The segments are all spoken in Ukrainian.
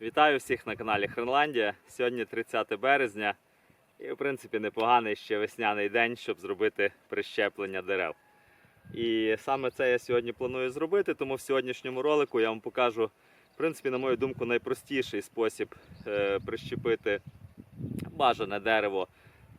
Вітаю всіх на каналі Хренландія. Сьогодні 30 березня і, в принципі, непоганий ще весняний день, щоб зробити прищеплення дерев. І саме це я сьогодні планую зробити, тому в сьогоднішньому ролику я вам покажу, в принципі, на мою думку, найпростіший спосіб е, прищепити бажане дерево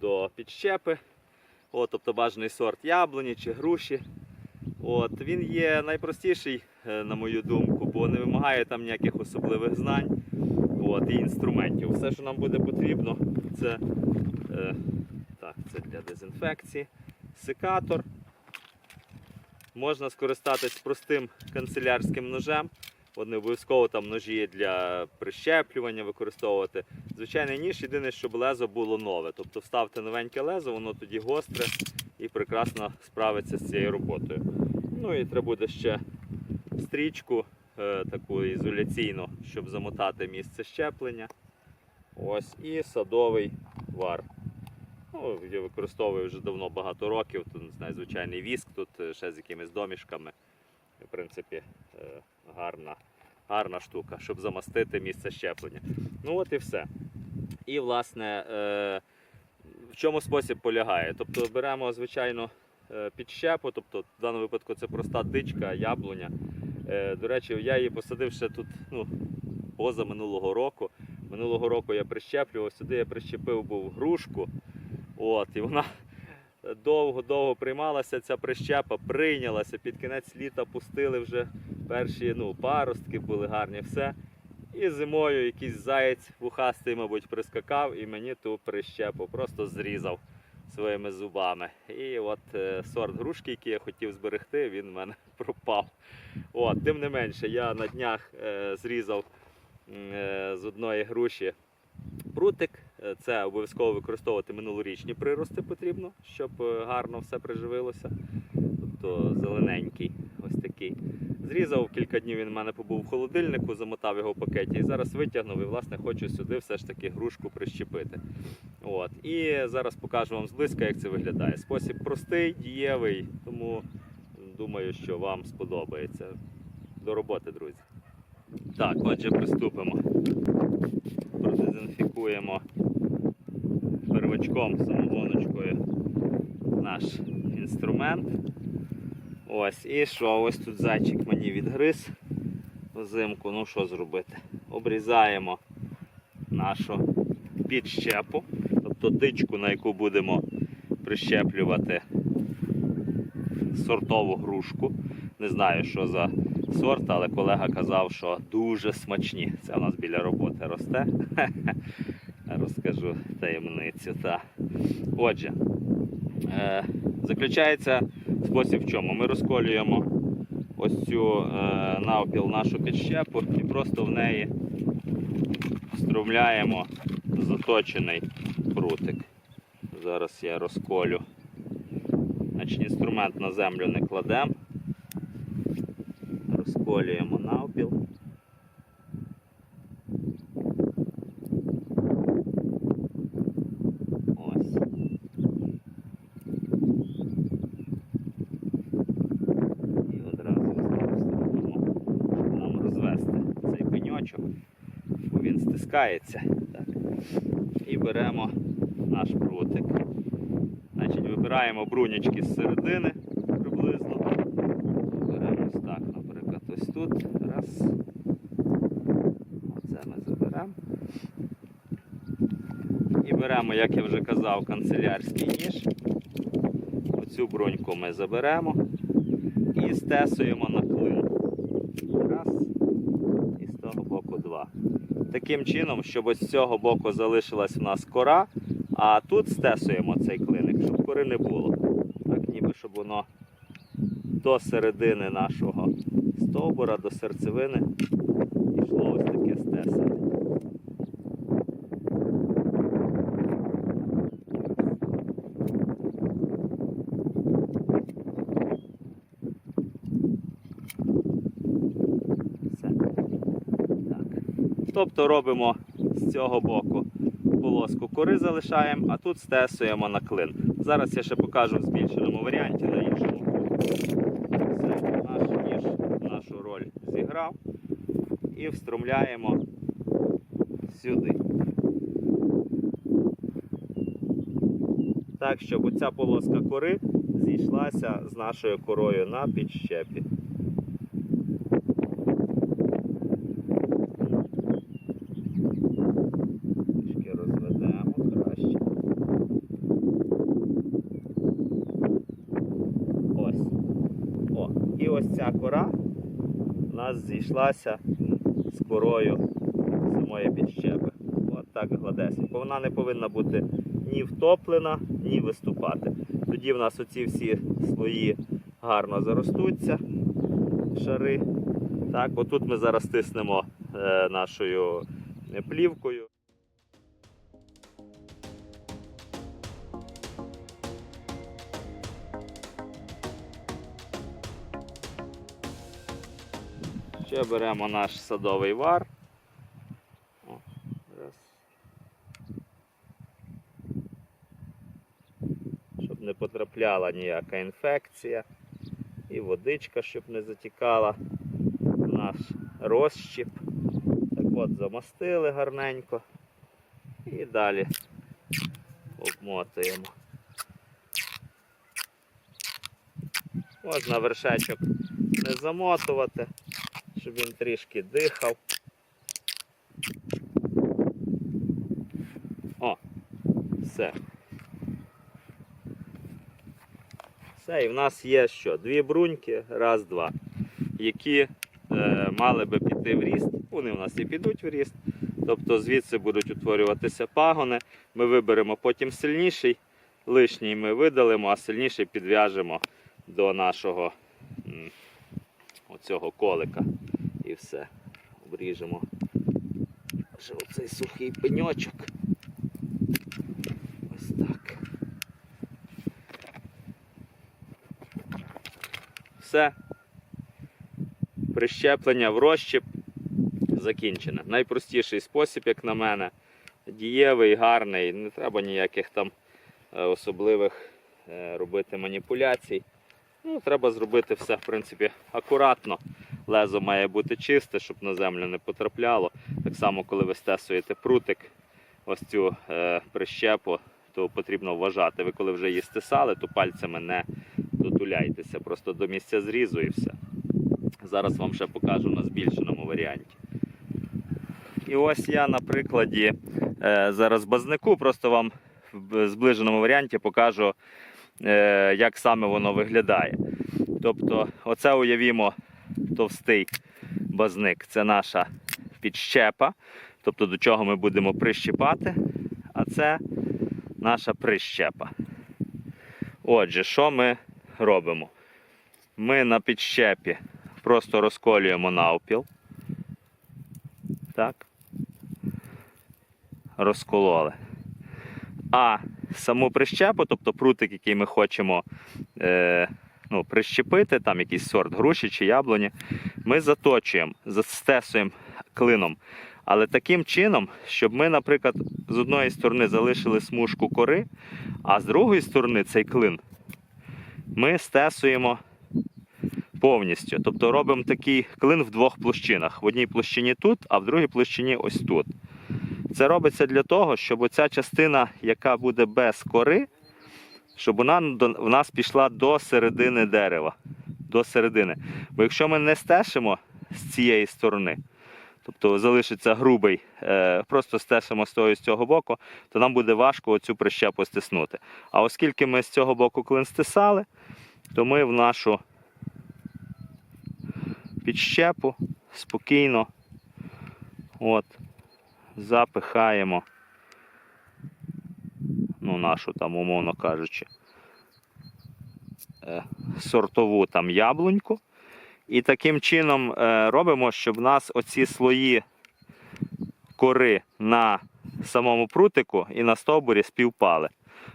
до підщепи. От, тобто бажаний сорт яблуні чи груші. От, він є найпростіший, е, на мою думку, бо не вимагає там ніяких особливих знань от, і інструментів. Все, що нам буде потрібно, це, е, так, це для дезінфекції, секатор. Можна скористатись простим канцелярським ножем. От не обов'язково там ножі для прищеплювання використовувати. Звичайний ніж, єдине, щоб лезо було нове. Тобто вставте новеньке лезо, воно тоді гостре і прекрасно справиться з цією роботою. Ну і треба буде ще стрічку е, таку ізоляційну, щоб замотати місце щеплення. Ось і садовий вар. Ну, я використовую вже давно багато років. Тут не знаю, звичайний віск, тут е, ще з якимись домішками. В принципі, е, гарна, гарна штука, щоб замастити місце щеплення. Ну от і все. І, власне, е, в чому спосіб полягає? Тобто беремо, звичайно, е, підщепу, тобто в даному випадку це проста дичка, яблуня. Е, До речі, я її посадив ще тут ну, поза минулого року. Минулого року я прищеплював, сюди я прищепив був грушку. От, і вона довго-довго приймалася, ця прищепа прийнялася. Під кінець літа пустили вже перші ну, паростки, були гарні, все. І зимою якийсь заєць вухастий, мабуть, прискакав і мені ту прищепу просто зрізав своїми зубами. І от е, сорт грушки, який я хотів зберегти, він в мене пропав. От, тим не менше, я на днях е, зрізав е, з одної груші прутик. Е, Це обов'язково використовувати минулорічні прирости потрібно, щоб е, гарно все приживилося. Тобто зелененький, ось такий. Зрізав кілька днів він в мене побув в холодильнику, замотав його в пакеті і зараз витягнув і власне хочу сюди все ж таки грушку прищепити. От. І зараз покажу вам зблизька, як це виглядає. Спосіб простий, дієвий, тому думаю, що вам сподобається. До роботи, друзі. Так, отже, приступимо. Продезінфікуємо первачком самогоночкою наш інструмент. Ось, і що, ось тут зайчик мені відгриз взимку. Ну що зробити? Обрізаємо нашу підщепу, тобто дичку, на яку будемо прищеплювати сортову грушку. Не знаю, що за сорт, але колега казав, що дуже смачні. Це у нас біля роботи росте. Розкажу таємницю. Та. Отже, е, заключається спосіб в чому? Ми розколюємо ось цю е, навпіл нашу підщепу і просто в неї струмляємо заточений прутик. Зараз я розколю. Значить, інструмент на землю не кладемо. Розколюємо навпіл. Ось. І одразу вставимо, щоб нам розвести цей пеньочок, бо він стискається. Так. І беремо наш прутик. Значить, вибираємо брунячки з середини приблизно. Беремо ось так, наприклад, ось тут. Раз. Оце ми заберемо. І беремо, як я вже казав, канцелярський ніж. Оцю бруньку ми заберемо і стесуємо на клин. Раз. І з того боку два. Таким чином, щоб ось з цього боку залишилась у нас кора, а тут стесуємо цей клиник, щоб кори не було. Так, ніби щоб воно до середини нашого стовбура, до серцевини йшло ось таке стесання. Все. Так. Тобто робимо з цього боку полоску кори залишаємо, а тут стесуємо на клин. Зараз я ще покажу в збільшеному варіанті на іншому. Все, наш ніж нашу роль зіграв і встромляємо сюди. Так, щоб оця полоска кори зійшлася з нашою корою на підщепі. Трішки розведемо краще. Ось. О, і ось ця кора у нас зійшлася з корою самої підщепи. От так гладесенько. Вона не повинна бути ні втоплена, ні виступати. Тоді в нас оці всі слої гарно заростуться, шари. Так, отут ми зараз тиснемо е, нашою плівкою. Ще беремо наш садовий вар. Щоб не потрапляла ніяка інфекція. І водичка, щоб не затікала в наш розщіп. Так от замастили гарненько. І далі обмотуємо. Можна вершечок не замотувати, щоб він трішки дихав. О, все. Все, і в нас є що? Дві бруньки, раз, два, які е, мали би піти в ріст. Вони в нас і підуть в ріст. Тобто звідси будуть утворюватися пагони. Ми виберемо потім сильніший, лишній ми видалимо, а сильніший підв'яжемо до нашого оцього колика. І все. Обріжемо вже оцей сухий пеньочок. Ось так. Все. Прищеплення в розщеп закінчене. Найпростіший спосіб, як на мене. Дієвий, гарний, не треба ніяких там е, особливих е, робити маніпуляцій. Ну, треба зробити все, в принципі, акуратно. Лезо має бути чисте, щоб на землю не потрапляло. Так само, коли ви стесуєте прутик, ось цю е, прищепу, то потрібно вважати. Ви коли вже її стисали, то пальцями не дотуляйтеся, просто до місця зрізу і все. Зараз вам ще покажу на збільшеному варіанті. І ось я на прикладі е, зараз базнику, просто вам в зближеному варіанті покажу, е, як саме воно виглядає. Тобто, оце уявімо товстий базник. Це наша підщепа, тобто до чого ми будемо прищіпати, а це наша прищепа. Отже, що ми робимо? Ми на підщепі просто розколюємо навпіл. Так. Розкололи. А саму прищепу, тобто прутик, який ми хочемо е, ну, прищепити, там якийсь сорт груші чи яблуні, ми заточуємо, застесуємо клином. Але таким чином, щоб ми, наприклад, з одної сторони залишили смужку кори, а з другої сторони цей клин ми стесуємо повністю. Тобто робимо такий клин в двох площинах. В одній площині тут, а в другій площині ось тут. Це робиться для того, щоб оця частина, яка буде без кори, щоб вона в нас пішла до середини дерева. До середини. Бо якщо ми не стешимо з цієї сторони, тобто залишиться грубий, е, просто стешимо з того і з цього боку, то нам буде важко оцю прищепу стиснути. А оскільки ми з цього боку клин стисали, то ми в нашу підщепу спокійно от, запихаємо ну, нашу там, умовно кажучи, е, сортову там яблуньку. І таким чином е, робимо, щоб в нас оці слої кори на самому прутику і на стовбурі співпали.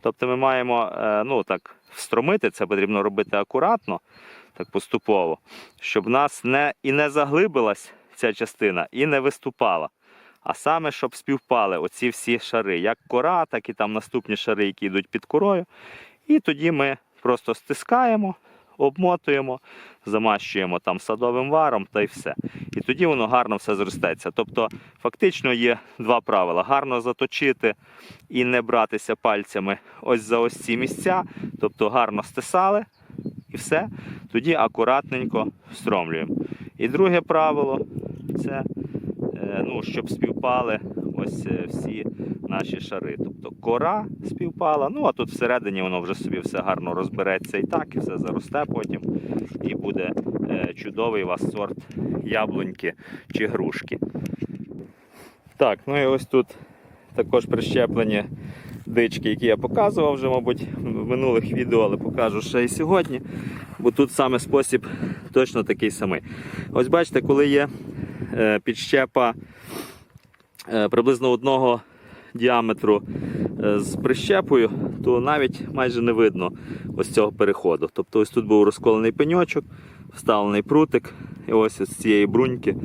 Тобто ми маємо е, ну, так, встромити, це потрібно робити акуратно, так поступово, щоб в нас не, і не заглибилась ця частина, і не виступала. А саме, щоб співпали оці всі шари, як кора, так і там наступні шари, які йдуть під корою. І тоді ми просто стискаємо обмотуємо, замащуємо там садовим варом та й все. І тоді воно гарно все зростеться. Тобто, фактично є два правила: гарно заточити і не братися пальцями ось за ось ці місця, тобто гарно стисали і все. Тоді акуратненько встромлюємо. І друге правило це ну, щоб співпали ось е, всі наші шари. Тобто кора співпала, ну а тут всередині воно вже собі все гарно розбереться і так, і все заросте потім. І буде е, чудовий у вас сорт яблуньки чи грушки. Так, ну і ось тут також прищеплені дички, які я показував вже, мабуть, в минулих відео, але покажу ще і сьогодні. Бо тут саме спосіб точно такий самий. Ось бачите, коли є е, підщепа е, приблизно одного діаметру е, з прищепою, то навіть майже не видно ось цього переходу. Тобто ось тут був розколений пеньочок, вставлений прутик, і ось з цієї бруньки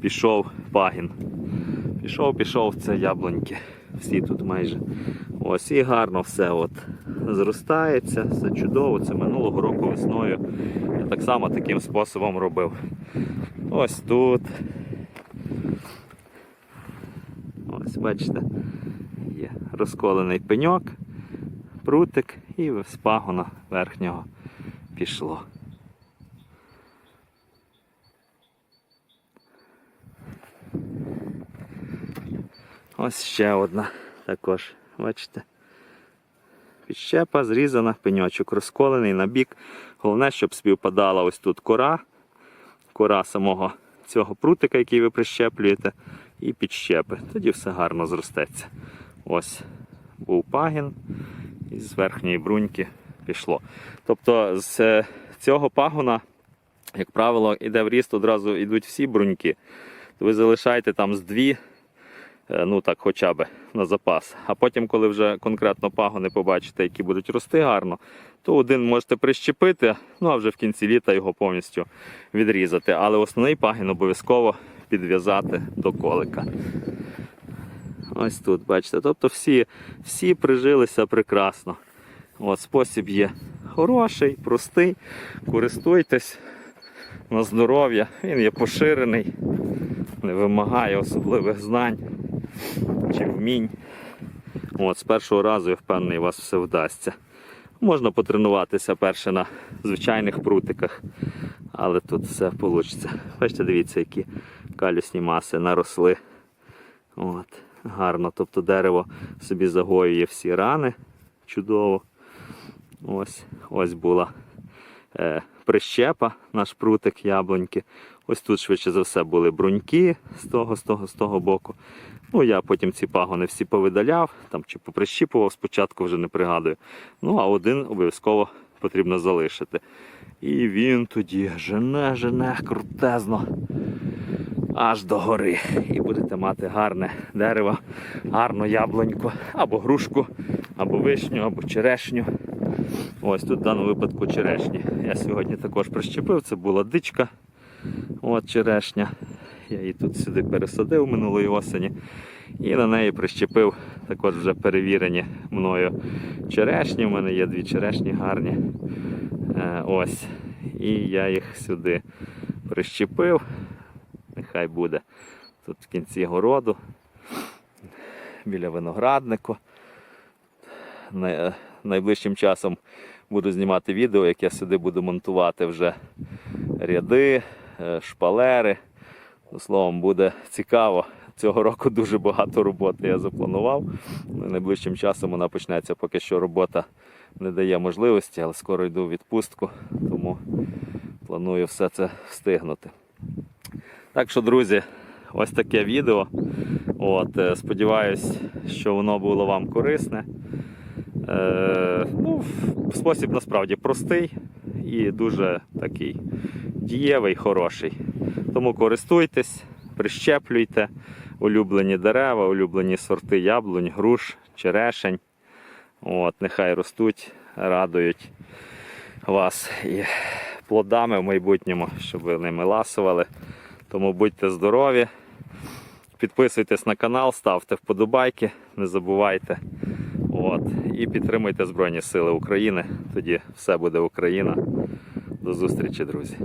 пішов пагін. Пішов, пішов це яблуньки. Всі тут майже. Ось і гарно все от зростається, все чудово. Це минулого року весною. Я так само таким способом робив. Ось тут. Ось, бачите, є розколений пеньок, прутик і з пагона верхнього пішло. Ось ще одна також, бачите. Підщепа зрізана, пеньочок розколений на бік. Головне, щоб співпадала ось тут кора, кора самого цього прутика, який ви прищеплюєте, і підщепи. Тоді все гарно зростеться. Ось був пагін, і з верхньої бруньки пішло. Тобто з е, цього пагона, як правило, іде в ріст, одразу йдуть всі бруньки. То ви залишаєте там з дві ну так хоча б на запас. А потім, коли вже конкретно пагони побачите, які будуть рости гарно, то один можете прищепити, ну а вже в кінці літа його повністю відрізати. Але основний пагін обов'язково підв'язати до колика. Ось тут, бачите, тобто всі, всі прижилися прекрасно. От, спосіб є хороший, простий. Користуйтесь на здоров'я, він є поширений, не вимагає особливих знань чи вмінь. От, з першого разу я впевнений, у вас все вдасться. Можна потренуватися перше на звичайних прутиках, але тут все вийде. Бачите, дивіться, які калюсні маси наросли. От, гарно. Тобто дерево собі загоює всі рани. Чудово. Ось, ось була е, прищепа, наш прутик яблуньки. Ось тут швидше за все були бруньки з того, з того, з того боку. Ну, я потім ці пагони всі повидаляв, там чи поприщіпував, спочатку вже не пригадую. Ну, а один обов'язково потрібно залишити. І він тоді жене, жене крутезно аж до гори. І будете мати гарне дерево, гарну яблуньку, або грушку, або вишню, або черешню. Ось тут в даному випадку черешні. Я сьогодні також прищепив, це була дичка. От черешня. Я її тут сюди пересадив минулої осені. І на неї прищепив також вже перевірені мною черешні. У мене є дві черешні гарні. Е, ось. І я їх сюди прищепив. Нехай буде тут в кінці городу, біля винограднику. Найближчим часом буду знімати відео, як я сюди буду монтувати вже ряди, е, шпалери. Словом, буде цікаво. Цього року дуже багато роботи я запланував. Ну, Найближчим часом вона почнеться, поки що робота не дає можливості, але скоро йду в відпустку, тому планую все це встигнути. Так що, друзі, ось таке відео. От, е, сподіваюсь, що воно було вам корисне. Е, ну, спосіб насправді простий і дуже такий дієвий, хороший. Тому користуйтесь, прищеплюйте улюблені дерева, улюблені сорти яблунь, груш, черешень. От, нехай ростуть, радують вас і плодами в майбутньому, щоб ви ними ласували. Тому будьте здорові. Підписуйтесь на канал, ставте вподобайки, не забувайте. От. І підтримуйте Збройні Сили України. Тоді все буде Україна. До зустрічі, друзі.